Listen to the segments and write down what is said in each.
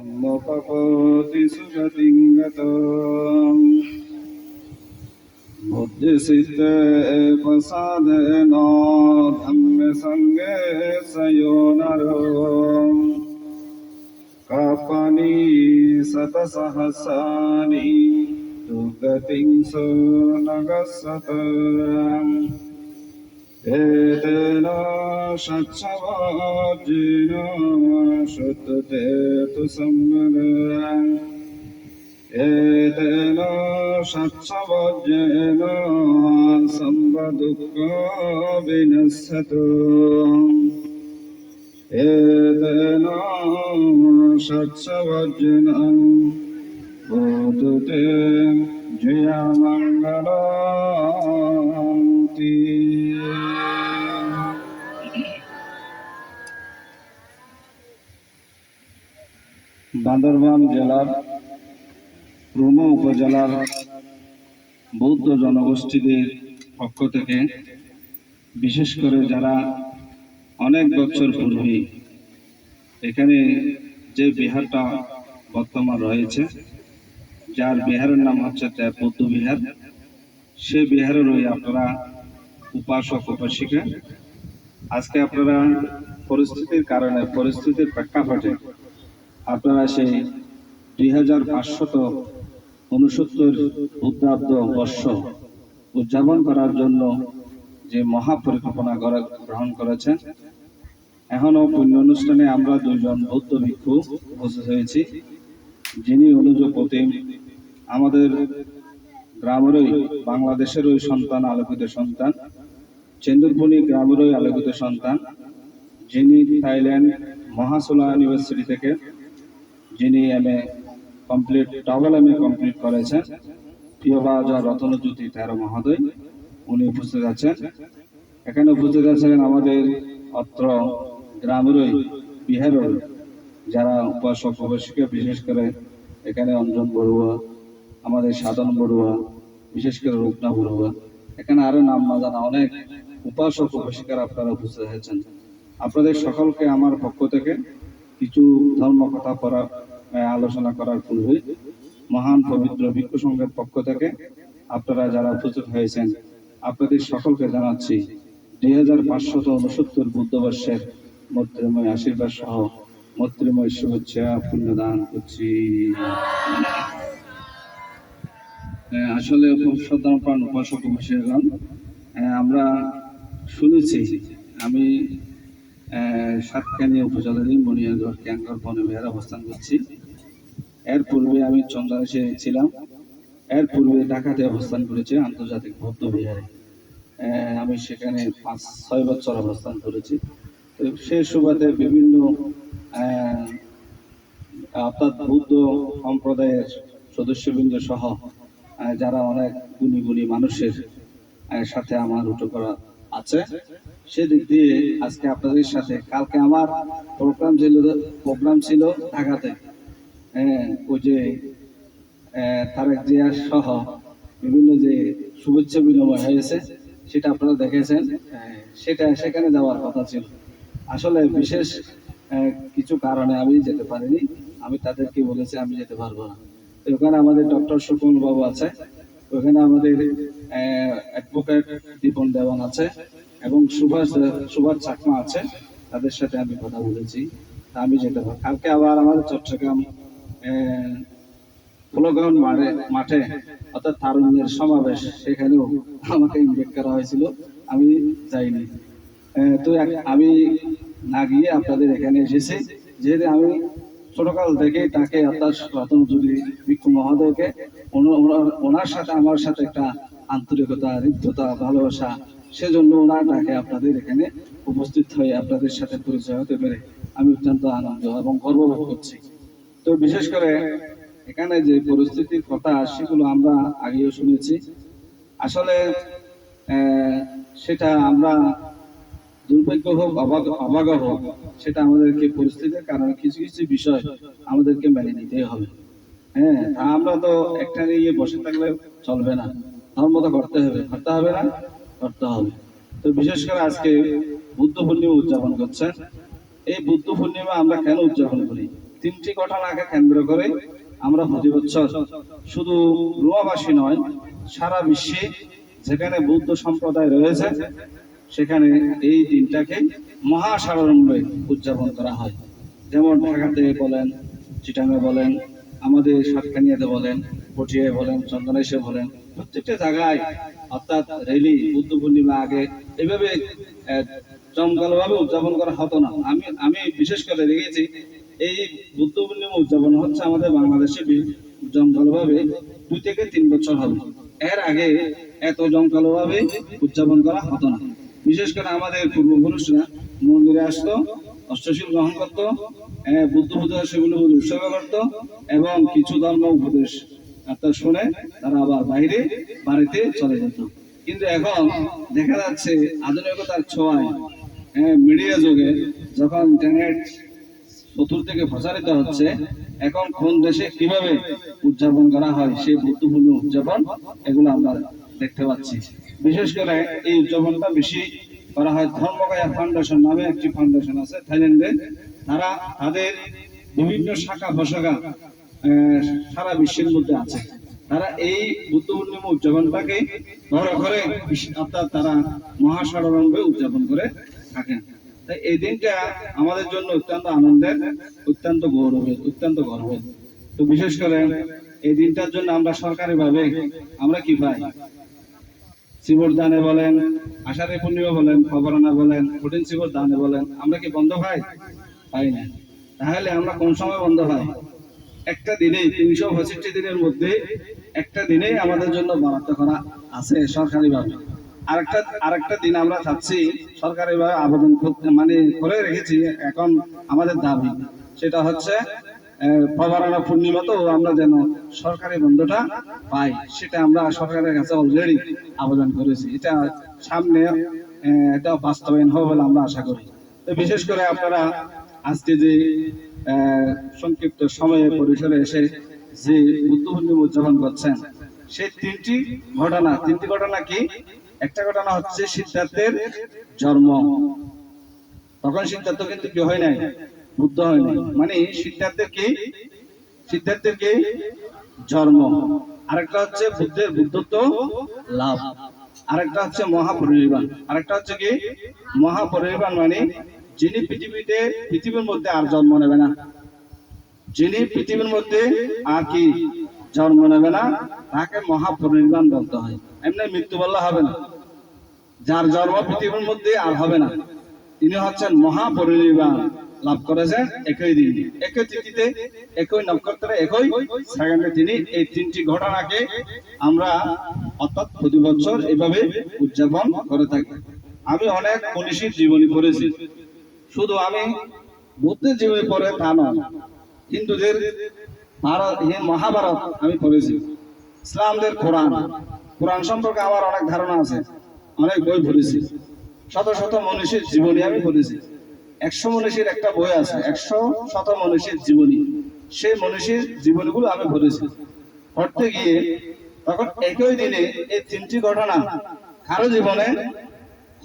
මොපකෝති සුගතිංගතෝ බුද්ධ සිත පසාදනෝ ධම්ම සංගේ සයෝනරෝ කපනි සත සහසානි දුගතිං සෝ නගසතං एतेन शच्छवाजेन श्रुतते तु सम्मदम् एतेन शच्छवाजेन सम्बदुःखो विनश्यतु एतेन शच्छवाजेन भूतु ते जयमङ्गलान्ति বান্দরবান জেলার প্রুম উপজেলার বৌদ্ধ জনগোষ্ঠীদের পক্ষ থেকে, বিশেষ করে যারা অনেক বছর পূর্বে এখানে যে বিহারটা বর্তমান রয়েছে, যার বিহারের নাম হচ্ছে বৌদ্ধ বিহার, সে বিহারের ওই আপনারা উপাসক উপাসিকা। আজকে আপনারা পরিস্থিতির কারণে, পরিস্থিতির প্রেক্ষাপটে আপনারা সেই দুই হাজার পাঁচশত উনসত্তর উদ্যাব্দ বর্ষ উদযাপন করার জন্য যে মহাপরিকল্পনা গ্রহণ করেছেন, এখনও পুণ্য অনুষ্ঠানে আমরা দুজন বৌদ্ধ ভিক্ষু উপস্থিত হয়েছি, যিনি প্রতিম আমাদের গ্রামেরই, বাংলাদেশেরই সন্তান, আলোকিত সন্তান, চেন্দুরপুনি গ্রামেরই আলোকিত সন্তান, যিনি থাইল্যান্ড মহাসোলা ইউনিভার্সিটি থেকে যিনি M A complete double M A complete করেছেন প্রিয় প্রিয়বাজা রতনজ্যোতি তেরো মহোদয় উনি উপস্থিত আছেন। এখানে উপস্থিত আছেন আমাদের অত্র গ্রামেরই বিহারের যারা উপাসক উপাসিকা বিশেষ করে এখানে অঞ্জন বড়ুয়া আমাদের সাধন বড়ুয়া বিশেষ করে রূপনা বড়ুয়া। এখানে আরও নাম না জানা অনেক উপাসক উপাসিকার আপনারা উপস্থিত হয়েছেন। আপনাদের সকলকে আমার পক্ষ থেকে কিছু ধর্ম কথা আহ, আলোচনা করার পূর্বে মহান পবিত্র ভিক্ষু সংঘের পক্ষ থেকে আপনারা যারা উপস্থিত হয়েছেন, আপনাদের সকলকে জানাচ্ছি দুই হাজার পাঁচশত উনসত্তর বুদ্ধবর্ষের মৈত্রময় আশীর্বাদ সহ মৈত্রময় শুভেচ্ছা পুণ্যদান করছি। আসলে প্রাণ উপাসক আমরা শুনেছি, আমি সাতকানি উপজেলারই মনিয়ারগড় ক্যাঙ্কর, বনে বিহারে অবস্থান করছি। এর পূর্বে আমি চন্দ্রাশে ছিলাম। এর পূর্বে ঢাকাতে অবস্থান করেছি, আন্তর্জাতিক বৌদ্ধ বিহারে। আমি সেখানে পাঁচ, ছয় বছর অবস্থান করেছি। তো সে সুবাদে বিভিন্ন অর্থাৎ বৌদ্ধ সম্প্রদায়ের সদস্যবৃন্দ সহ যারা অনেক গুণী গুণী মানুষের সাথে আমার উঠো করা আছে। সেদিক দিয়ে আজকে আপনাদের সাথে, কালকে আমার প্রোগ্রাম ছিল প্রোগ্রাম ছিল ঢাকাতে। ওই যে তারেক জিয়া সহ বিভিন্ন যে শুভেচ্ছা বিনিময় হয়েছে, সেটা আপনারা দেখেছেন। সেটা সেখানে যাওয়ার কথা ছিল। আসলে বিশেষ কিছু কারণে আমি যেতে পারিনি। আমি তাদেরকে বলেছি, আমি যেতে পারব না। ওখানে আমাদের ডক্টর সুকুল বাবু আছে। ওখানে আমাদের অ্যাডভোকেট দীপন দেওয়ান আছে এবং সুভাষ সুভাষ চাকমা আছে। তাদের সাথে আমি কথা বলেছি। আমি যেতে পারি কালকে আবার আমাদের চট্টগ্রাম ফুলগ্রাউন্ড মাঠে মাঠে, অর্থাৎ তারুণ্যের সমাবেশ, সেখানেও আমাকে ইনভাইট করা হয়েছিল। আমি যাইনি। তো আমি না গিয়ে আপনাদের এখানে এসেছি। যেহেতু আমি ছোটকাল থেকে তাকে অর্থাৎ রতন জুলি ভিক্ষু মহোদয়কে ওনার- সাথে, আমার সাথে একটা আন্তরিকতা, রিক্ততা, ভালোবাসা, সেজন্য ওনার ডাকে আপনাদের এখানে উপস্থিত হয়ে আপনাদের সাথে পরিচয় হতে পেরে আমি অত্যন্ত আনন্দ এবং গর্ববোধ করছি। তো বিশেষ করে এখানে যে পরিস্থিতির কথা, সেগুলো আমরা আগেও শুনেছি। আসলে সেটা আমরা দুর্ভাগ্য হোক অবাগা হোক, সেটা আমাদেরকে পরিস্থিতির কারণে কিছু কিছু বিষয় আমাদেরকে মেনে নিতে হবে। হ্যাঁ আমরা তো একটা নিয়ে বসে থাকলে চলবে না। ধর্ম তো করতে হবে করতে হবে না, করতে হবে। তো বিশেষ করে আজকে বুদ্ধ পূর্ণিমা উদযাপন করছেন। এই বুদ্ধ পূর্ণিমা আমরা কেন উদযাপন করি? তিনটি ঘটনাকে কেন্দ্র করে আমরা প্রতি বছর শুধু রোয়াবাসী নয়, সারা বিশ্বে যেখানে বৌদ্ধ সম্প্রদায় রয়েছে, সেখানে এই দিনটাকে মহাসাড়ম্বে উদযাপন করা হয়। যেমন ঢাকাতে বলেন, চিটাঙে বলেন, আমাদের সাতকানিয়াতে বলেন, পটিয়ায় বলেন চন্দনেশে বলেন, প্রত্যেকটা জায়গায় অর্থাৎ রেলি, বুদ্ধ পূর্ণিমা আগে এভাবে জমকালোভাবে উদযাপন করা হতো না। আমি আমি বিশেষ করে দেখেছি এই বুদ্ধ পূর্ণিমা উদযাপন হচ্ছে আমাদের বাংলাদেশে জমকালোভাবে দুই থেকে তিন বছর হবে। এর আগে এত জমকালোভাবে উদযাপন করা হতো না। বিশেষ করে আমাদের পূর্বপুরুষরা মন্দিরে আসতো অষ্টশীল গ্রহণ করতো বুদ্ধ পূজা সেগুলো উৎসর্গ করতো এবং কিছু ধর্ম উপদেশ অর্থাৎ শুনে তারা আবার বাইরে বাড়িতে চলে যেত। কিন্তু এখন দেখা যাচ্ছে আধুনিকতার ছোঁয়ায় মিডিয়া যুগে যখন ইন্টারনেট চতুর্দিকে প্রচারিত হচ্ছে। এখন কোন দেশে কীভাবে উদযাপন করা হয়, সেই বুদ্ধপূর্ণ উদযাপন এগুলো আমরা দেখতে পাচ্ছি। বিশেষ করে এই উদযাপনটা বেশি করা হয় ধর্মকায়া ফাউন্ডেশন নামে একটি ফাউন্ডেশন আছে থাইল্যান্ডে। তারা তাদের বিভিন্ন শাখা প্রশাখা সারা বিশ্বের মধ্যে আছে। তারা এই বুদ্ধ পূর্ণিমা উদযাপনটাকে বড় করে অর্থাৎ তারা মহাসাড়ম্বে উদযাপন করে থাকেন। তাই এই দিনটা আমাদের জন্য অত্যন্ত আনন্দের, অত্যন্ত গৌরবের, অত্যন্ত গর্বের। তো বিশেষ করে এই দিনটার জন্য আমরা সরকারিভাবে আমরা কি পাই? শিবর দানে বলেন, আষাঢ়ে পূর্ণিমা বলেন খবরানা বলেন, কঠিন শিবর দানে বলেন, আমরা কি বন্ধ পাই? পাই না। তাহলে আমরা কোন সময় বন্ধ পাই? একটা দিনেই, তিনশো পঁয়ষট্টি দিনের মধ্যে একটা দিনেই আমাদের জন্য বরাদ্দ করা আছে সরকারিভাবে। আরেকটা আরেকটা দিন আমরা চাচ্ছি সরকারিভাবে আবেদন মানে করে রেখেছি এখন আমাদের দাবি। সেটা হচ্ছে প্রবারণা পূর্ণিমাতেও আমরা যেন সরকারি বন্ধটা পাই, সেটা আমরা সরকারের কাছে অলরেডি আবেদন করেছি। এটা সামনে এটা বাস্তবায়ন হবে বলে আমরা আশা করি। তো বিশেষ করে আপনারা আজকে যে সংক্ষিপ্ত সময়ে পরিসরে এসে যে বুদ্ধ পূর্ণিমা উদযাপন করছেন, সেই তিনটি ঘটনা তিনটি ঘটনা কি? একটা ঘটনা হচ্ছে সিদ্ধার্থের জন্ম। তখন সিদ্ধার্থ কিন্তু কি হয় নাই, বুদ্ধ হয় নাই। মানে সিদ্ধার্থের কি? সিদ্ধার্থের কি? জন্ম। আরেকটা হচ্ছে বুদ্ধের বুদ্ধত্ব লাভ। আরেকটা হচ্ছে মহাপরিনির্বাণ। আরেকটা হচ্ছে কি? মহাপরিনির্বাণ মানে যিনি পৃথিবীতে, পৃথিবীর মধ্যে আর জন্ম নেবে না। যিনি পৃথিবীর মধ্যে আর কি? জন্ম নেবে না, তাকে মহাপরিনির্বাণ বলতে হয়। এমনি মৃত্যু বললে হবে না। যার জন্ম পৃথিবীর মধ্যে আর হবে না। তিনি হচ্ছেন মহাপরিনির্বাণ লাভ করেছেন একই দিন। একই তিথিতে, একই নক্ষত্রে, একই সেকেন্ডে তিনি এই তিনটি ঘটনাকে আমরা অর্থাৎ প্রতি বছর এভাবে উদযাপন করে থাকি। আমি অনেক মনীষীর জীবনী পড়েছি। শুধু আমি বুদ্ধের জীবনী পড়ে তা নয়, হিন্দুদের হি- মহাভারত, আমি পড়েছি। ইসলামদের কোরআন। কোরআন সম্পর্কে আমার অনেক ধারণা আছে। অনেক বই পড়েছি। শত শত মনীষীর জীবনী আমি পড়েছি। একশো মনীষীর একটা বই আছে, একশো শত মনীষীর জীবনী। সেই মনীষীর জীবনীগুলো আমি পড়েছি। পড়তে গিয়ে তখন একই দিনে এই তিনটি ঘটনা কারও জীবনে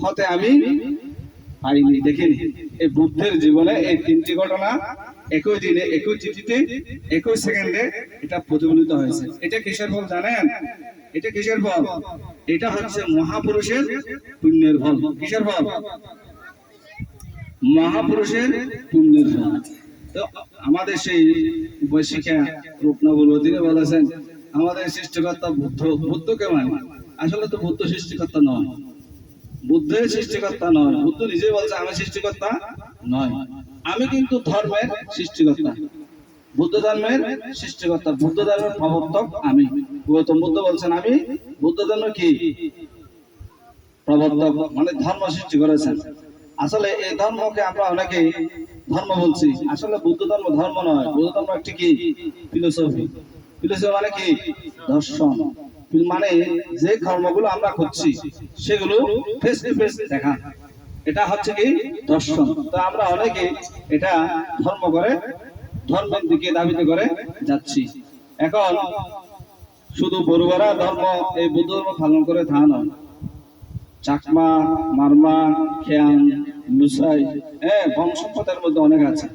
হতে আমি পাইনি দেখিনি। এই বুদ্ধের জীবনে এই তিনটি ঘটনা একই দিনে, একই চিঠিতে একই সেকেন্ডে এটা প্রতিফলিত হয়েছে। এটা কিসের ফল জানেন? এটা কিসের ফল এটা হচ্ছে মহাপুরুষের পুণ্যের ফল কিসের ফল মহাপুরুষের পুণ্যের ফল তো আমাদের সেই বৈশিকা রূপনবর তিনি বলেছেন, আমাদের সৃষ্টিকর্তা বুদ্ধ। বুদ্ধকে মানে আসলে তো বুদ্ধ সৃষ্টিকর্তা নয়। বুদ্ধের সৃষ্টিকর্তা নয়। বুদ্ধ নিজে বলছে, আমি সৃষ্টিকর্তা নয়। আমি কিন্তু ধর্মের সৃষ্টিকর্তা। বুদ্ধ ধর্মের সৃষ্টিকর্তা বুদ্ধ ধর্মের প্রবর্তক আমি। গৌতম বুদ্ধ বলছেন, আমি বুদ্ধ ধর্ম কি? প্রবর্তক মানে ধর্ম সৃষ্টি করেছেন। আসলে এই ধর্মকে আমরা অনেকে ধর্ম বলছি। আসলে বুদ্ধ ধর্ম ধর্ম নয়। বুদ্ধ ধর্ম একটি কি? ফিলোসফি। ফিলোসফি মানে কি? দর্শন। মানে যে ধর্মগুলো আমরা করছি, সেগুলো ফেস টু ফেস দেখা। এটা হচ্ছে কি দর্শন। তো আমরা অনেকে এটা ধর্ম করে, ধর্মের দিকে দাবিতে করে যাচ্ছি। এখন শুধু বড়ুয়ারা ধর্ম এই বুদ্ধ ধর্ম পালন করে তা নয়। চাকমা, মারমা, খেয়াং, লুসাই হ্যাঁ বংশপথের মধ্যে অনেক আছে।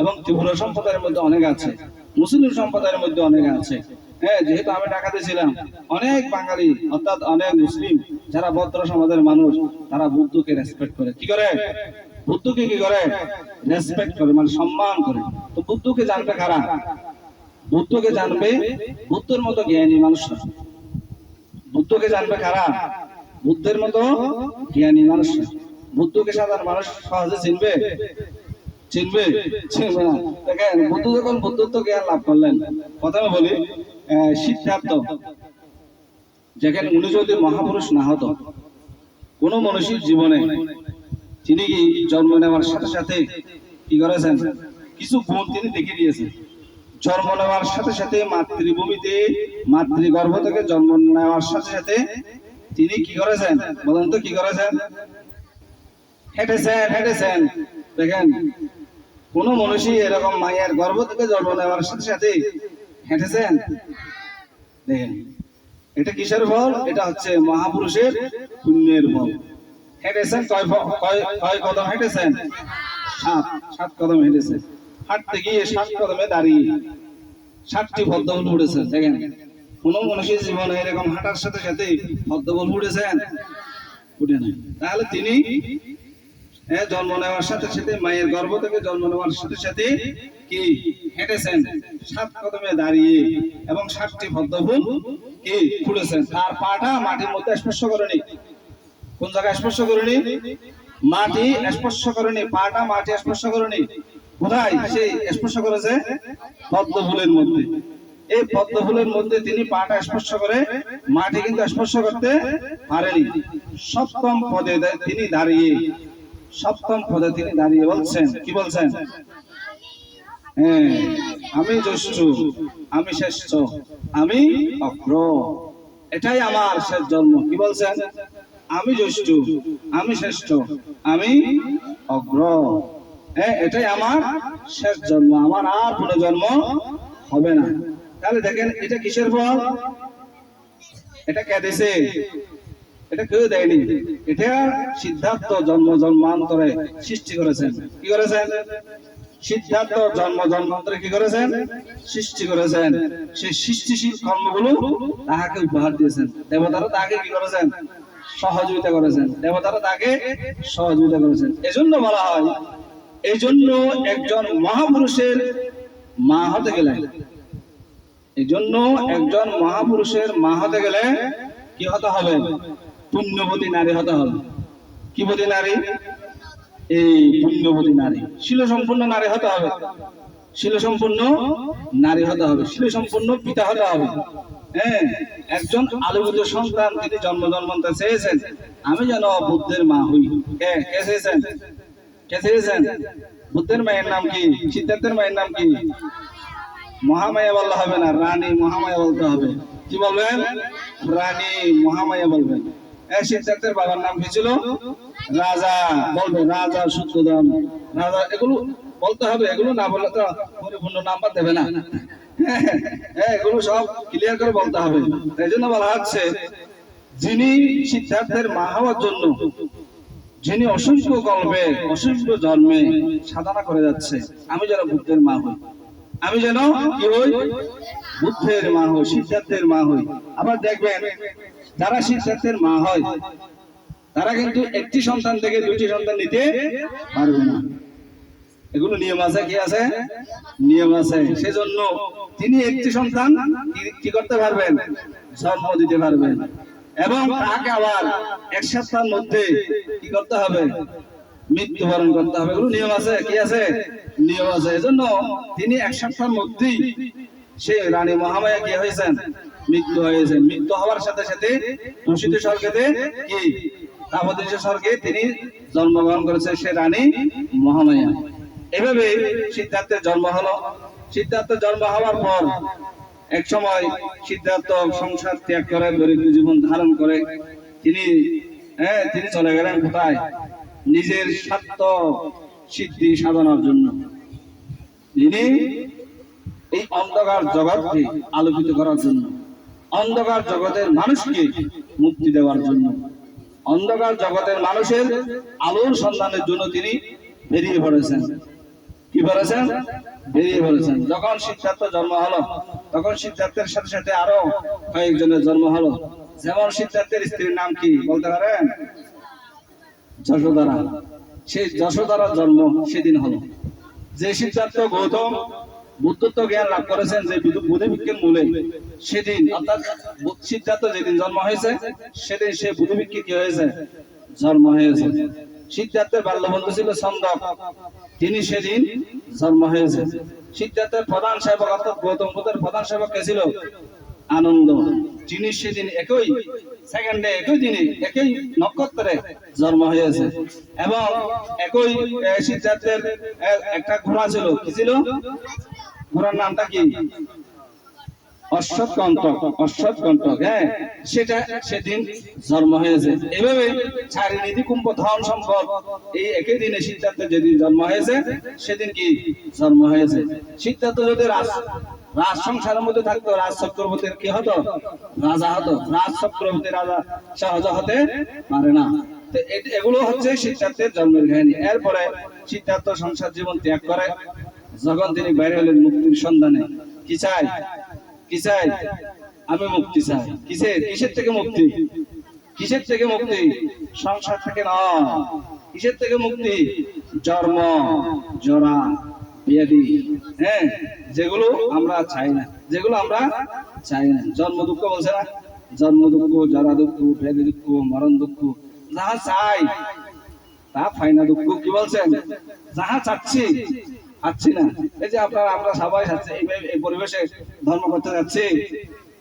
এবং ত্রিপুরা সম্প্রদায়ের মধ্যে অনেক আছে। মুসলিম সম্প্রদায়ের মধ্যে অনেক আছে। হ্যাঁ যেহেতু আমি ঢাকাতে ছিলাম, অনেক বাঙালি, অর্থাৎ অনেক মুসলিম, যারা ভদ্র সমাজের মানুষ, তারা বুদ্ধকে রেসপেক্ট করে। কি করে? বুদ্ধকে কি করে? রেসপেক্ট করে মানে সম্মান করে। তো বুদ্ধকে জানবে কারা? বুদ্ধকে জানবে বুদ্ধের মতো জ্ঞানী মানুষরা। বুদ্ধকে জানবে কারা? বুদ্ধের মতো জ্ঞানী মানুষরা। বুদ্ধকে সাধারণ মানুষ সহজে চিনবে? চিনবে? চিনবে না। দেখেন, বুদ্ধ যখন বুদ্ধত্ব জ্ঞান লাভ করলেন, প্রথমে বলি সিদ্ধার্থ যেখানে উনি যদি মহাপুরুষ না হতো, কোন মনীষীর জীবনে তিনি কি জন্ম নেওয়ার সাথে সাথে কি করেছেন? কিছু গুণ তিনি দেখিয়ে দিয়েছেন জন্ম নেওয়ার সাথে সাথে মাতৃভূমিতে, মাতৃগর্ভ থেকে জন্ম নেওয়ার সাথে সাথে তিনি কি করেছেন? বলেন তো কি করেছেন? হেঁটেছেন হেঁটেছেন। দেখেন, কোন মানুষই এরকম মায়ের গর্ভ থেকে জন্ম নেওয়ার সাথে সাথে হেঁটেছেন? দেখেন, এটা কিসের ফল এটা হচ্ছে মহাপুরুষের পুণ্যের ফল হেঁটেছেন? কয় কদম হেঁটেছেন? সাত। সাত কদম হেঁটেছেন। হাঁটতে গিয়ে সাত কদমে দাঁড়িয়ে সাতটি পদ্মফুল উঠেছেন দেখেন কোন মনুষ্যের জীবনে এরকম হাঁটার সাথে সাথে পদ্মফুল উঠেছেন? উঠে নাই। তাহলে তিনি জন্ম নেওয়ার সাথে সাথে, মায়ের গর্ভ থেকে জন্ম নেওয়ার সাথে সাথে কি হেঁটেছেন? সাত কদমে দাঁড়িয়ে এবং সাতটি পদ্মফুল কি ফুলেছেন তার পাটা মাটির মধ্যে স্পর্শ করেনি। কোন জায়গায় স্পর্শ করেনি? মাটি স্পর্শ করেনি। পাটা মাটি স্পর্শ করেনি। কোথায়? সেই স্পর্শ করেছে পদ্ম ফুলের মধ্যে। এই পদ্ম ফুলের মধ্যে তিনি পাটা স্পর্শ করে, মাটি কিন্তু স্পর্শ করতে পারেনি। সপ্তম পদে তিনি দাঁড়িয়ে, সপ্তম পদে তিনি দাঁড়িয়ে বলছেন, কি বলছেন? হ্যাঁ আমি জ্যেষ্ঠ, আমি শ্রেষ্ঠ, আমি অগ্র এটাই আমার শেষ জন্ম, কি বলছেন? আমি জ্যেষ্ঠ, আমি শ্রেষ্ঠ, আমি অগ্র হ্যাঁ এটাই আমার শেষ জন্ম, আমার আর কোনো জন্ম হবে না। তাহলে দেখেন, এটা কিসের ফল? এটা কে দিছে? এটা কেউ দেয়নি। এটা সিদ্ধার্থ জন্ম, জন্মান্তরে সৃষ্টি করেছেন। কি করেছেন? সিদ্ধার্থ জন্ম জন্মান্তরে কি করেছেন? সৃষ্টি করেছেন। সেই সৃষ্টিশীল কর্মগুলো তাহাকে উপহার দিয়েছেন। দেবতারা তাকে কি করেছেন? সহযোগিতা করেছেন। দেবতারা তাকে সহযোগিতা করেছেন। এজন্য বলা হয় এই জন্য একজন মহাপুরুষের মা হতে গেলে এই জন্য একজন মহাপুরুষের মা হতে গেলে কি হতে হবে? পুণ্যবতী নারী হতে হবে। কি বতী নারী? এই পুণ্যবতী নারী। শিল সম্পূর্ণ নারী হতে হবে। শিল সম্পূর্ণ নারী হতে হবে। শিল সম্পূর্ণ পিতা হতে হবে। হ্যাঁ একজন আলোকিত সন্তান তিনি জন্ম জন্মান্তর চেয়েছেন। আমি যেন বুদ্ধের মা হই। কে চেয়েছেন? কে চেয়েছেন? বুদ্ধের মায়ের নাম কি? সিদ্ধার্থের মায়ের নাম কি? মহামায়া বললে হবে না, রানী মহামায়া বলতে হবে। কি বলবেন? রানী মহামায়া বলবেন। সিদ্ধার্থের বাবার নাম রাজা। বলবে, রাজা রাজা, এগুলো বলতে হবে, এগুলো না বললে তো পরিপূর্ণ নাম্বার দেবে না। হ্যাঁ এগুলো সব ক্লিয়ার করে বলতে হবে। তাই জন্য বলা হচ্ছে, যিনি সিদ্ধার্থের মা হওয়ার জন্য, যিনি অসংখ্য কল্পে অসংখ্য জন্মে সাধনা করে যাচ্ছে, আমি যেন বুদ্ধের মা হই। আমি যেন কি হই? বুদ্ধের মা হই, সিদ্ধার্থের মা হই। আবার দেখবেন যারা সিদ্ধার্থের মা হয়। তারা কিন্তু একটি সন্তান থেকে দুটি সন্তান নিতে পারবে না। এগুলো নিয়ম আছে, কি আছে? নিয়ম আছে। সেজন্য তিনি একটি সন্তান কি- করতে পারবেন? জন্ম দিতে পারবেন। এবং তাকে আবার এক সপ্তাহের মধ্যে কি করতে হবে? মৃত্যুবরণ করতে হবে। এগুলো নিয়ম আছে, কি আছে? নিয়ম আছে। এজন্য তিনি এক সপ্তাহের মধ্যেই সে রানী মহামায়া কি হয়েছেন? মৃত্যু হয়েছেন মৃত্যু হওয়ার সাথে সাথে দূষিত স্বর্গেতে কি? তাপদৃশ্য স্বর্গে তিনি জন্মগ্রহণ করেছে সে রানী মহামায়া। এভাবে সিদ্ধার্থের জন্ম হলো। সিদ্ধার্থের জন্ম হওয়ার পর এক সময় সিদ্ধার্থ সংসার ত্যাগ করে, দরিদ্র জীবন ধারণ করে। তিনি হ্যাঁ তিনি চলে গেলেন কোথায়? নিজের স্বার্থ সিদ্ধি সাধনার জন্য। তিনি এই অন্ধকার জগৎকে আলোকিত করার জন্য। অন্ধকার জগতের মানুষকে মুক্তি দেওয়ার জন্য। অন্ধকার জগতের মানুষের আলোর সন্ধানের জন্য তিনি বেরিয়ে পড়েছেন। কি বলেছেন বেরিয়ে বলেছেন যখন সিদ্ধার্থ জন্ম হলো, তখন সিদ্ধার্থের সাথে সাথে আরও কয়েকজনের জন্ম হলো। যেমন সিদ্ধার্থের স্ত্রীর নাম কি বলতে পারেন? যশোদারা। সেই যশোদারার জন্ম সেদিন হলো। যে সিদ্ধার্থ গৌতম বুদ্ধত্ব জ্ঞান লাভ করেছেন যে বুদ্ধি বিজ্ঞান মূলে। সেদিন, অর্থাৎ সিদ্ধার্থ যেদিন জন্ম হয়েছে, সেদিন সে বুদ্ধি বিজ্ঞান কি হয়েছে? জন্ম হয়েছে। সিদ্ধার্থের বাল্যবন্ধু ছিল ছন্দক তিনি সেদিন জন্ম হয়েছে। সিদ্ধার্থের প্রধান সেবক, অর্থাৎ গৌতম বুদ্ধের প্রধান সেবক কে ছিল? আনন্দ। যিনি সেদিন একই সেকেন্ডে একই দিনে, একই নক্ষত্রে জন্ম হয়েছে। এবং একই সিদ্ধার্থের একটা ঘোড়া ছিল। কি ছিল? ঘোড়ার নামটা কি? কণ্টক হ্যাঁ। কি মধ্যে থাকতো, রাজ চক্রবর্তীর কি হতো? রাজা হতো। রাজ চক্রবর্তী রাজা সহজ হতে পারে না। এগুলো হচ্ছে সিদ্ধার্থের জন্মের কাহিনী। এরপরে সিদ্ধার্থ সংসার জীবন ত্যাগ করে। যখন তিনি বাইরে হলেন মুক্তির সন্ধানে, কি চাই? কি চাই? আমি মুক্তি চাই। কিসের? কিসের থেকে মুক্তি? কিসের থেকে মুক্তি? সংসার থেকে নয় কিসের থেকে মুক্তি? জন্ম জরা ব্যাধি হ্যাঁ? যেগুলো আমরা চাই না। যেগুলো আমরা চাই না। জন্ম দুঃখ বলছে না? জন্ম দুঃখ জরা দুঃখ ব্যাধি দুঃখ, মরণ দুঃখ, যাহা চাই, তা পাই না দুঃখ, কি বলছেন? যাহা চাচ্ছি পাচ্ছি না। এই যে আপনারা আমরা সবাই এই পরিবেশে ধর্ম করতে যাচ্ছি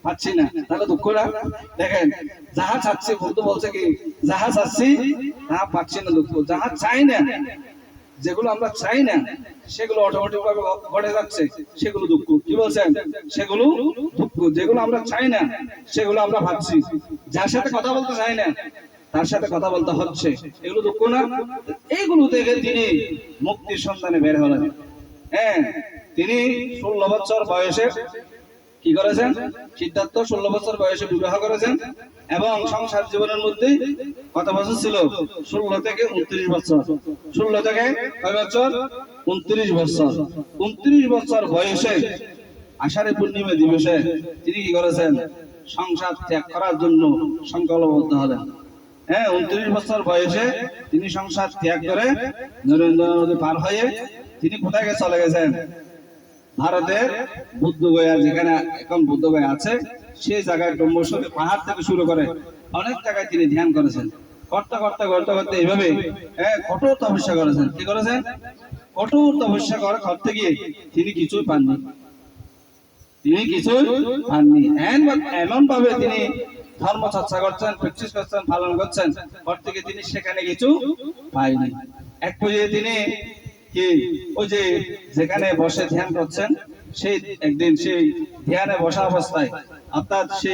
পাচ্ছি না। তাহলে দুঃখ না? দেখেন, যাহা চাচ্ছি বলতে বলছে কি? যাহা চাচ্ছি তাহা পাচ্ছি না দুঃখ। যাহা চাই না, যেগুলো আমরা চাই না, সেগুলো অটোমেটিক ভাবে ঘটে যাচ্ছে। সেগুলো দুঃখ। কি বলছেন? সেগুলো দুঃখ। যেগুলো আমরা চাই না, সেগুলো আমরা ভাবছি। যার সাথে কথা বলতে চাই না, তার সাথে কথা বলতে হচ্ছে। এগুলো দুঃখ না? এইগুলো থেকে তিনি মুক্তির সন্ধানে বের হলেন। হ্যাঁ তিনি ষোলো বছর বয়সে কি করেছেন? সিদ্ধার্থ ষোলো বছর বয়সে বিবাহ করেছেন এবং সংসার জীবনের মধ্যে কত বছর ছিল? ষোলো থেকে উনত্রিশ বছর। ষোলো থেকে কয় বছর? উনত্রিশ বছর। উনত্রিশ বছর বয়সে আষাঢ়ে পূর্ণিমা দিবসে তিনি কি করেছেন? সংসার ত্যাগ করার জন্য সংকল্পবদ্ধ হলেন। হ্যাঁ উনত্রিশ বছর বয়সে তিনি সংসার ত্যাগ করে নরেন্দ্র নদী পার হয়ে তিনি কোথায় গিয়ে চলে গেছেন? ভারতের বুদ্ধগয়া যেখানে এখন বুদ্ধগয়া আছে সেই জায়গায় ব্রহ্মসঙ্গে পাহাড় থেকে শুরু করে অনেক জায়গায় তিনি ধ্যান করেছেন। করতে করতে করতে করতে এইভাবে হ্যাঁ, কঠোর তপস্যা করেছেন। কি করেছেন? কঠোর তপস্যা করে করতে গিয়ে তিনি কিছুই পাননি। তিনি কিছুই পাননি। এমন ভাবে তিনি ধর্ম চর্চা করছেন প্র্যাকটিস করছেন পালন করছেন করতে গিয়ে তিনি সেখানে কিছু পাইনি এক পর্যায়ে তিনি কি? ওই যে যেখানে বসে ধ্যান করছেন, সেই একদিন সেই ধ্যানে বসা অবস্থায়, অর্থাৎ সে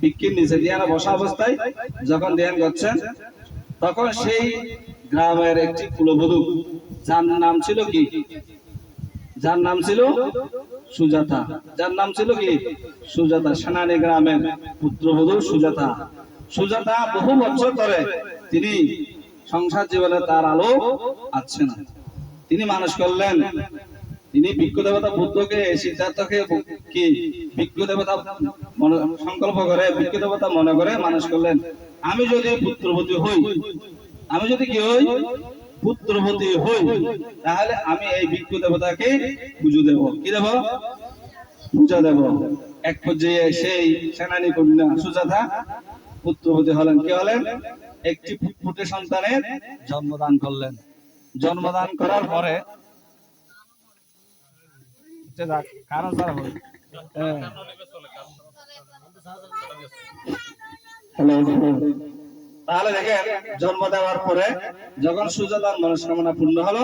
বিক্ষির নিচে ধ্যানে বসা অবস্থায় যখন ধ্যান করছেন, তখন সেই গ্রামের একটি কুলবধূ, যার নাম ছিল কি? যার নাম ছিল সুজাতা। যার নাম ছিল কি? সুজাতা সেনানি গ্রামের পুত্রবধূ সুজাতা। সুজাতা বহু বছর ধরে তিনি সংসার জীবনে তার আলো আছে না। তিনি মানুষ করলেন। তিনি বিজ্ঞ দেবতা বুদ্ধকে, সিদ্ধার্থকে কি? বিজ্ঞ দেবতা সংকল্প করে বিজ্ঞ দেবতা মনে করে মানুষ করলেন। আমি যদি পুত্রবতী হই, আমি যদি কি হই? পুত্রবতী হই, তাহলে আমি এই বিজ্ঞ দেবতাকে পুজো দেব। কি দেব? পূজা দেব। এক পর্যায়ে সেই সেনানী কন্যা সুজাতা পুত্রবতী হলেন। কি হলেন? একটি ফুটফুটে সন্তানের জন্মদান করলেন। জন্মদান করার পরে হোক। হ্যাঁ। তাহলে দেখেন জন্ম দেওয়ার পরে যখন সুজাতার মনস্কামনা পূর্ণ হলো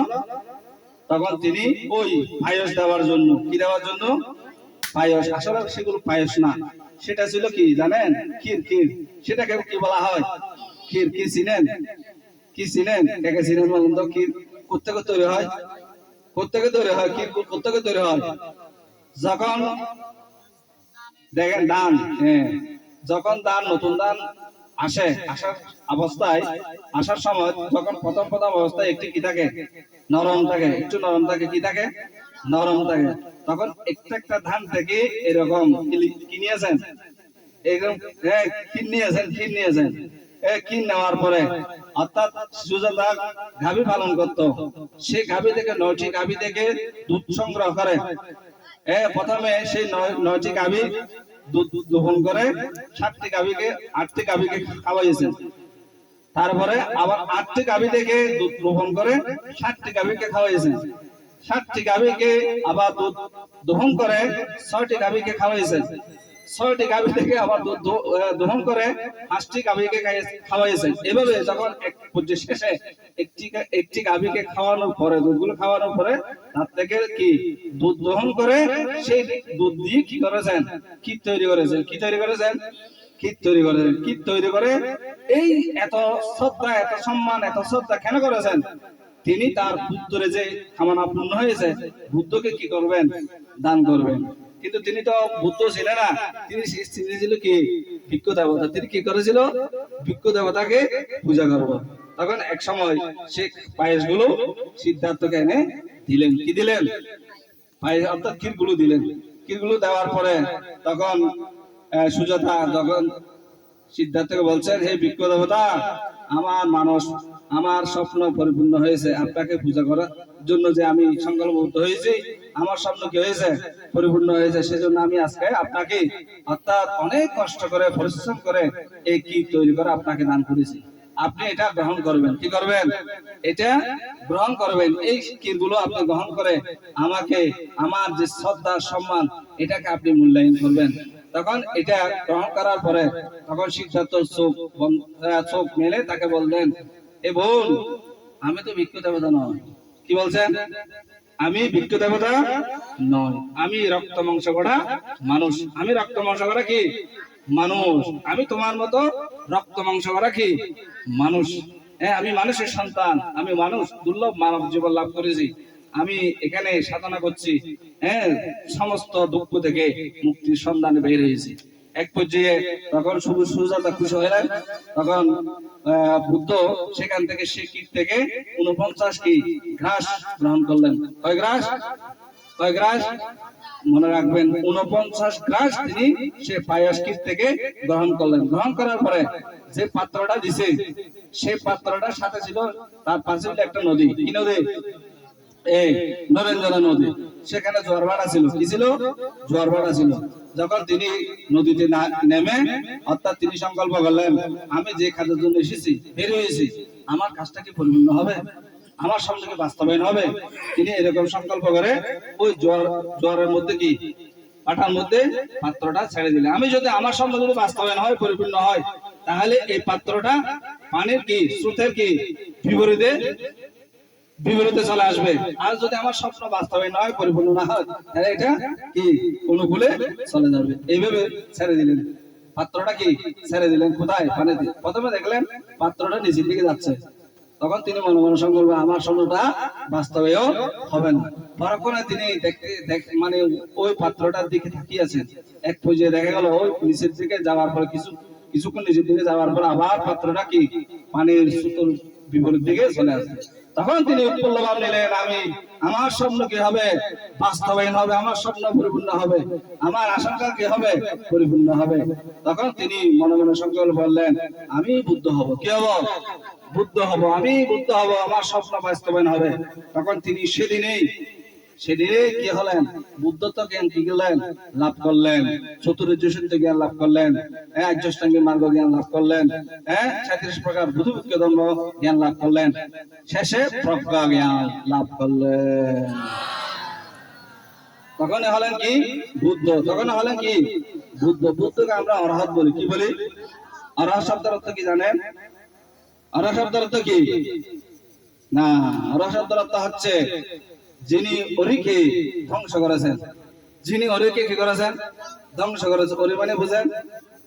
তখন তিনি ওই পায়স দেওয়ার জন্য কি দেওয়ার জন্য? পায়স। আসলে সেগুলো পায়স না। সেটা ছিল কি জানেন? ক্ষীর ক্ষীর। সেটাকে কি বলা হয়? ক্ষীর কি চিনেন? কি চিনেন একে তো ক্ষীর কোথেকে তৈরি হয়? কোথেকে তৈরি হয় ক্ষীর কোথেকে তৈরি হয়? যখন দেখেন ধান হ্যাঁ যখন ধান নতুন ধান আসে, আসার অবস্থায়, আসার সময় যখন প্রথম প্রথম অবস্থায় একটি কি থাকে? নরম থাকে, একটু নরম থাকে, কি থাকে? নরম থাকে। তখন একটা একটা ধান থেকে এরকম কিলি- কি নিয়েছেন? এরকম হ্যাঁ কিন নিয়েছেন। কিন নেওয়ার পরে, অর্থাৎ সুজাতা গাভী পালন করত। সে গাভী থেকে নয়টি গাভী থেকে দুধ সংগ্রহ করে। প্রথমে সেই নয়টি গাভী দুধ দোহন করে, সাতটি গাভীকে, আটটি গাভীকে খাওয়াইয়েছেন তারপরে আবার আটটি গাভী থেকে দুধ দোহন করে ষাটটি গাভীকে খাওয়াইয়েছেন ষাটটি গাভীকে আবার দুধ দহন করে, ছয়টি গাভীকে খাওয়াইয়েছেন ছয়টি গাভী থেকে আবার দহন করে, পাঁচটি গাভীকে এভাবে যখন এক শেষে একটি একটি গাভীকে খাওয়ানোর পরে, দুধগুলো খাওয়ানোর পরে, তার থেকে কি দুধ দহন করে, সেই দুধ দিয়ে কি করেছেন? কি তৈরি করেছেন। কি তৈরি করেছেন? তৈরি করেছেন। তৈরি করে এই এত শ্রদ্ধা, এত সম্মান, এত শ্রদ্ধা কেন করেছেন? তিনি তার পুত্রে যে কামনা পূর্ণ হয়েছে, বুদ্ধকে কি করবেন? দান করবেন। কিন্তু তিনি তো বুদ্ধ ছিলেন না। তিনি তিনি ছিল কি? ভিক্ষ দেবতা। তিনি কি করেছিল? ভিক্ষ দেবতাকে পূজা করব। তখন এক সময় সে পায়েসগুলো সিদ্ধার্থকে এনে দিলেন। কি দিলেন? পায়েস অর্থাৎ ক্ষীরগুলো দিলেন। ক্ষীরগুলো দেওয়ার পরে তখন সুজাতা যখন সিদ্ধার্থকে বলছেন, হে বৃক্ষ দেবতা, আমার মানুষ আমার স্বপ্ন পরিপূর্ণ হয়েছে। আপনাকে পূজা করার জন্য যে আমি সংকল্পবদ্ধ হয়েছি আমার স্বপ্ন কি হয়েছে? পরিপূর্ণ হয়েছে, সেজন্য আমি আজকে আপনাকে অর্থাৎ অনেক কষ্ট করে, পরিশ্রম করে এই কি তৈরি করে আপনাকে দান করেছি। আপনি এটা গ্রহণ করবেন। কি করবেন? এটা গ্রহণ করবেন। এই গুলো আপনি গ্রহণ করে আমাকে, আমার যে শ্রদ্ধা, সম্মান, এটাকে আপনি মূল্যায়ন করবেন। তখন এটা গ্রহণ করার পরে তখন সিদ্ধার্থ চোখ চোখ মেলে তাকে বললেন, এ বোন, আমি তো ভিক্ষু দেবতা কি বলছেন? আমি ভিক্ষু দেবতা নয়। আমি রক্ত মাংস গড়া মানুষ। আমি রক্ত মাংস গড়া কি? মানুষ। আমি তোমার মতো রক্ত মাংস গড়া কি? মানুষ। হ্যাঁ আমি মানুষের সন্তান। আমি মানুষ। দুর্লভ মানব জীবন লাভ করেছি। আমি এখানে সাধনা করছি। হ্যাঁ সমস্ত দুঃখ থেকে মুক্তির সন্ধানে বের হয়েছি। এক পর্যায়ে তখন শুধু সুজাতা খুশি হলেন তখন বুদ্ধ সেখান থেকে সে কীট থেকে উনপঞ্চাশ কি ঘাস গ্রহণ করলেন। কয় ঘাস? কয় গ্রাস মনে রাখবেন উনপঞ্চাশ গ্রাস তিনি সে পায়াস কীট থেকে গ্রহণ করলেন। গ্রহণ করার পরে যে পাত্রটা দিছে সেই পাত্রটার সাথে ছিল তার পাশে একটা নদী। কি নদী? তিনি সংকল্প করলেন, আমি যে কাজের জন্য এসেছি, বের হয়েছি, আমার কাজটা কি পরিপূর্ণ হবে? আমার সামনে কি বাস্তবায়ন হবে? তিনি এরকম সংকল্প করে ওই জোয়ার, জোয়ারের মধ্যে কি? পাটার মধ্যে পাত্রটা ছেড়ে দিলেন। আমি যদি আমার সামনে যদি বাস্তবায়ন হয়, পরিপূর্ণ হয়, তাহলে এই পাত্রটা পানির কি, স্রোতের কি, বিপরীতে বিপরীতে চলে আসবে। আর যদি আমার স্বপ্ন বাস্তবায়ন হয়, পরিপূর্ণ না হয়, তাহলে এটা কি? অনুকূলে চলে যাবে। এইভাবে ছেড়ে দিলেন। পাত্রটা কি? ছেড়ে দিলেন। কোথায়? পানিতে প্রথমে দেখলেন পাত্রটা নিচের দিকে যাচ্ছে। তখন তিনি মনে মনে সংকল্প আমার স্বপ্নটা বাস্তবায়ন হবে না। পরক্ষণে তিনি দেখতে মানে ওই পাত্রটার দিকে তাকিয়েছেন এক পর্যায়ে দেখা গেল, ওই নিচের দিকে যাওয়ার পর কিছু, কিছুক্ষণ নিচের দিকে যাওয়ার পর আবার পাত্রটা কি? পানির সুতোর বিপরীত দিকে চলে আসে তখন তিনি উৎপল্লবান নিলেন আমি, আমার স্বপ্ন কি হবে? বাস্তবায়ন হবে, আমার স্বপ্ন পরিপূর্ণ হবে, আমার আশঙ্কা কি হবে? পরিপূর্ণ হবে। তখন তিনি মনে মনে সংকল্প বললেন, আমি বুদ্ধ হব। কি হব? বুদ্ধ হব। আমি বুদ্ধ হব, আমার স্বপ্ন বাস্তবায়ন হবে। তখন তিনি সেদিনেই হ্যাঁ হ্যাঁ তখন হলেন কি? বুদ্ধ। তখন হলেন কি? বুদ্ধ। বুদ্ধকে আমরা অরহত বলি। কি বলি? অরহত শব্দের অর্থ কি জানেন? অরহত শব্দের অর্থ কি? না অরহত শব্দের অর্থ হচ্ছে যিনি অরিকে ধ্বংস করেছেন যিনি অরিকে কি করেছেন ধ্বংস করেছেন অরি মানে বুঝেন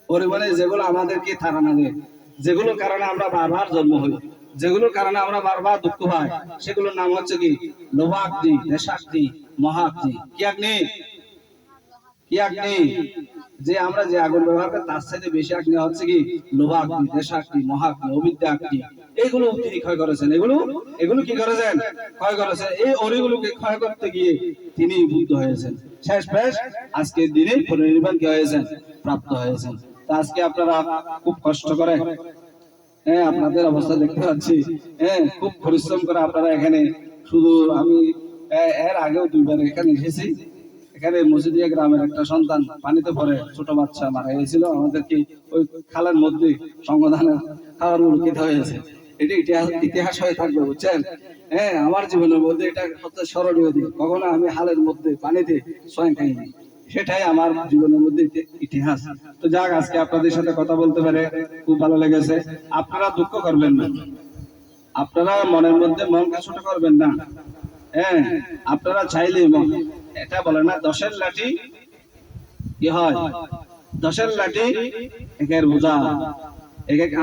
অরি মানে যেগুলো আমাদেরকে থাকানা দেয় যেগুলো কারণে আমরা বারবার জন্ম হই যেগুলোর কারণে আমরা বারবার দুঃখ পাই সেগুলোর নাম হচ্ছে কি? লোভাগ্নি নেশাগ্নি, মহাগ্নি। কি আগ্নি? কি আগ্নি? যে আমরা যে আগুন ব্যবহার করি, তার সাথে বেশি আগ্নি হচ্ছে কি? লোভাগ্নি দেশাগ্নি মহাগ্নি, অবিদ্যা আগ্নি। এগুলো তিনি ক্ষয় করেছেন। এগুলো এগুলো কি করেছেন? ক্ষয় করেছেন। এই অরিগুলোকে ক্ষয় করতে গিয়ে তিনি বুদ্ধ হয়েছেন। শেষ পেশ আজকের দিনে পরিনির্বাণ কি হয়েছেন প্রাপ্ত হয়েছেন আজকে আপনারা খুব কষ্ট করে হ্যাঁ আপনাদের অবস্থা দেখতে পাচ্ছি। হ্যাঁ খুব পরিশ্রম করে আপনারা এখানে শুধু আমি এর আগেও দুইবার এখানে এসেছি। এখানে মসজিদিয়া গ্রামের একটা সন্তান পানিতে পড়ে, ছোট বাচ্চা মারা গিয়েছিল। আমাদেরকে ওই খালের মধ্যে সংবিধানের খাবার খেতে হয়েছে। এটা ইতিহাস হয়ে থাকবে, বুঝছেন? হ্যাঁ আমার জীবনের মধ্যে এটা সবচেয়ে স্মরণীয় দিন। কখনো আমি হালের মধ্যে পানিতে স্বয়ং খাইনি সেটাই আমার জীবনের মধ্যে ইতিহাস। তো যাক, আজকে আপনাদের সাথে কথা বলতে পারে খুব ভালো লেগেছে। আপনারা দুঃখ করবেন না। আপনারা মনের মধ্যে মনকে ছোট করবেন না। হ্যাঁ আপনারা চাইলে এটা বলে না, দশের লাঠি কি হয়? দশের লাঠি একের বোঝা।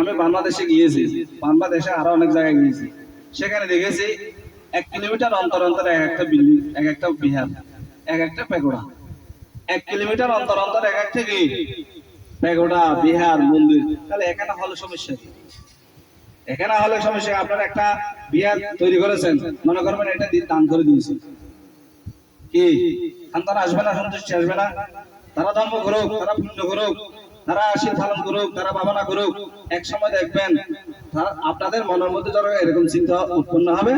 আমি বাংলাদেশে গিয়েছি, বাংলাদেশে আরও অনেক জায়গায় গিয়েছি। সেখানে দেখেছি এক কিলোমিটার অন্তর অন্তর এক একটা বিল্ডিং, এক একটা বিহার, এক একটা পেগোড়া এক কিলোমিটার অন্তর অন্তর এক একটা কি? পেগোড়া বিহার, মন্দির। তাহলে এখানে হলো সমস্যা এখানে হলে সমস্যা আপনারা একটা বিহার তৈরি করেছেন, মনে করবেন এটা দান করে দিয়েছেন কি? সন্তান আসবে না, সন্তুষ্টি আসবে না? তারা ধর্ম করুক, তারা পুণ্য করুক। তারা শীত পালন করুক, তারা ভাবনা করুক, এক সময় দেখবেন আপনাদের মনের মধ্যে যখন এরকম চিন্তা উৎপন্ন হবে,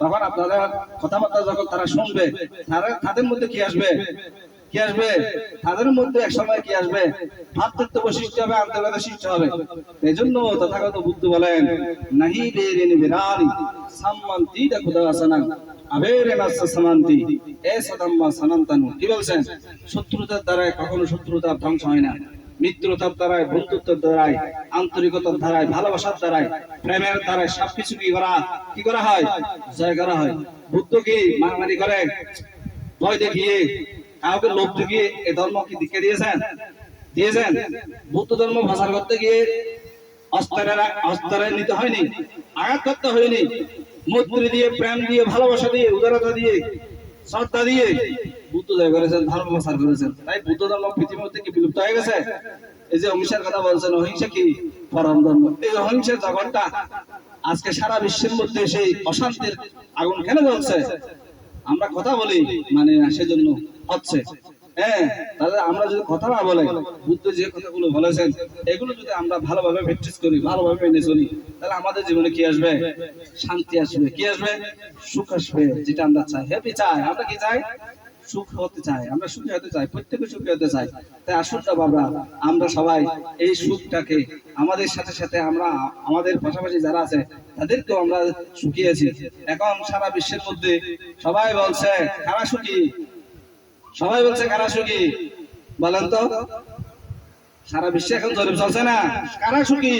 তখন আপনাদের কথাবার্তা যখন তারা শুনবে, তারা তাদের মধ্যে কি আসবে? কি আসবে? তাদের মধ্যে এক সময় কি আসবে? ভাতৃত্ব সৃষ্টি হবে হবে। এই জন্য তথাগত বুদ্ধ বলেন, নাহি বেরিনি বিরানি সম্মান্তি এ কি বলছেন? শত্রুতার দ্বারা কখনো শত্রুতা ধ্বংস হয় না। মিত্রতার দ্বারাই বন্ধুত্বের দ্বারাই আন্তরিকতার দ্বারাই ভালোবাসার দ্বারাই প্রেমের দ্বারাই সবকিছু কি করা? কি করা হয়? জয় করা হয়। বুদ্ধ কি মারামারি করে, ভয় দেখিয়ে, কাউকে লোভ দেখিয়ে এ ধর্ম কি দিকে দিয়েছেন? দিয়েছেন। বুদ্ধ ধর্ম ভাষার করতে গিয়ে অস্ত্রের অস্ত্রে নিতে হয়নি, আঘাত করতে হয়নি। মৈত্রী দিয়ে, প্রেম দিয়ে, ভালোবাসা দিয়ে, উদারতা দিয়ে, শ্রদ্ধা দিয়ে বুদ্ধ জয় করেছেন, ধর্ম করেছেন। তাই বুদ্ধ ধর্ম পৃথিবীর বিলুপ্ত হয়ে গেছে? এই যে অহিংসার কথা বলছেন, অহিংসা কি? পরম ধর্ম। এই অহিংসার জগৎটা, আজকে সারা বিশ্বের মধ্যে সেই অশান্তির আগুন কেন জ্বলছে? আমরা কথা বলি মানে সেজন্য হচ্ছে। হ্যাঁ তাহলে আমরা যদি কথা না বলে, বুদ্ধ যে কথাগুলো বলেছেন, এগুলো যদি আমরা ভালোভাবে প্র্যাকটিস করি, ভালোভাবে মেনে চলি, তাহলে আমাদের জীবনে কি আসবে? শান্তি আসবে। কি আসবে? সুখ আসবে, যেটা আমরা চাই। হ্যাপি চাই আমরা কি চাই? সুখ হতে চাই আমরা সুখী হতে চাই প্রত্যেকে সুখী হতে চাই। তাই আসুন না বাবা, আমরা সবাই এই সুখটাকে, আমাদের সাথে সাথে আমরা, আমাদের পাশাপাশি যারা আছে, তাদেরকেও আমরা সুখী আছি এখন সারা বিশ্বের মধ্যে সবাই বলছে, কারা সুখী? সবাই বলছে, কারা সুখী? বলেন তো। সারা বিশ্বে এখন জরিপ চলছে না। কারা সুখী?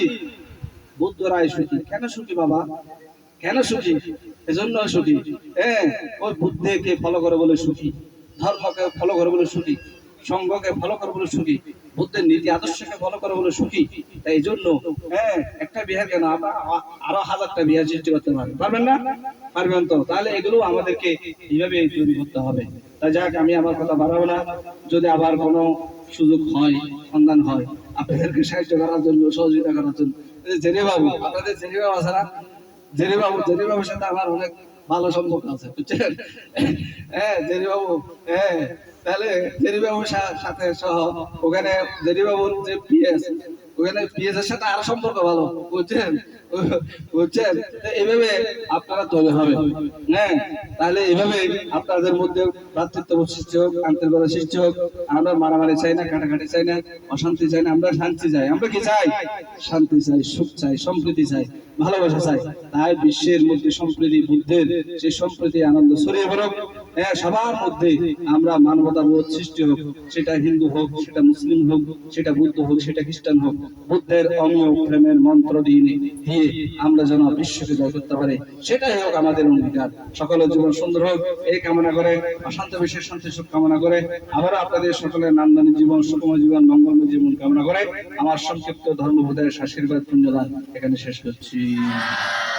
বুদ্ধ রায় সুখী। কেন সুখী বাবা? কেন সুখী? এজন্য সুখী। হ্যাঁ ওই বুদ্ধকে ফলো করে বলে সুখী। ধর্মকে ফলো করে বলে সুখী সংঘকে ফলো করে বলে সুখী বুদ্ধের নীতি আদর্শকে ফলো করে বলে সুখী তাই জন্য হ্যাঁ একটা বিহার কেন? আরও হাজারটা বিহার সৃষ্টি করতে পারবেন পারবেন না? পারবেন তো? তাহলে এগুলো আমাদেরকে এইভাবে তৈরি করতে হবে। তাই যাক, আমি আমার কথা বাড়াবো না। যদি আবার কোনো সুযোগ হয়, সন্ধান হয়, আপনাদেরকে সাহায্য করার জন্য, সহযোগিতা করার জন্য জেনে বাবু আপনাদের জেনে বাবু আছে না? জেনে বাবু জেনে বাবুর সাথে আমার অনেক ভালো সম্পর্ক আছে, বুঝছেন? হ্যাঁ জেনে বাবু হ্যাঁ তাহলে জেনে বাবুর সাথে সহ, ওখানে জেনে বাবুর যে পিএস ওখানে পিএস এর সাথে আরও সম্পর্ক ভালো, বুঝছেন? বুঝছেন? তো এইভাবে আপনারা তৈরি হবে। হ্যাঁ তাহলে এইভাবে আপনাদের মধ্যে ভ্রাতৃত্ব সৃষ্টি হোক সৃষ্টি হোক, আমরা মারামারি চাই না, কাটাকাটি চাই না, অশান্তি চাই না, আমরা শান্তি চাই। আমরা কি চাই? শান্তি চাই, সুখ চাই, সম্প্রীতি চাই। ভালোবাসা চাই। তাই বিশ্বের মধ্যে সম্প্রীতি, বুদ্ধের সেই সম্প্রীতি আনন্দ ছড়িয়ে পড়ুক। হ্যাঁ সবার মধ্যে আমরা মানবতা বোধ সৃষ্টি হোক, সেটা হিন্দু হোক, সেটা মুসলিম হোক, সেটা বুদ্ধ হোক, সেটা খ্রিস্টান হোক, বুদ্ধের অমীয় প্রেমের মন্ত্র দিয়ে দিয়ে আমরা যেন বিশ্বকে জয় করতে পারি। সেটাই হোক আমাদের অঙ্গীকার। সকলের জীবন সুন্দর হোক, এই কামনা করে অশান্ত বিশ্বের শান্তি সুখ কামনা করে আবারও আপনাদের সকলের নান্দনিক জীবন, সুখময় জীবন, মঙ্গলময় জীবন কামনা করে আমার সংক্ষিপ্ত ধর্মবোধের আশীর্বাদ পুণ্যদান এখানে শেষ করছি। Amen.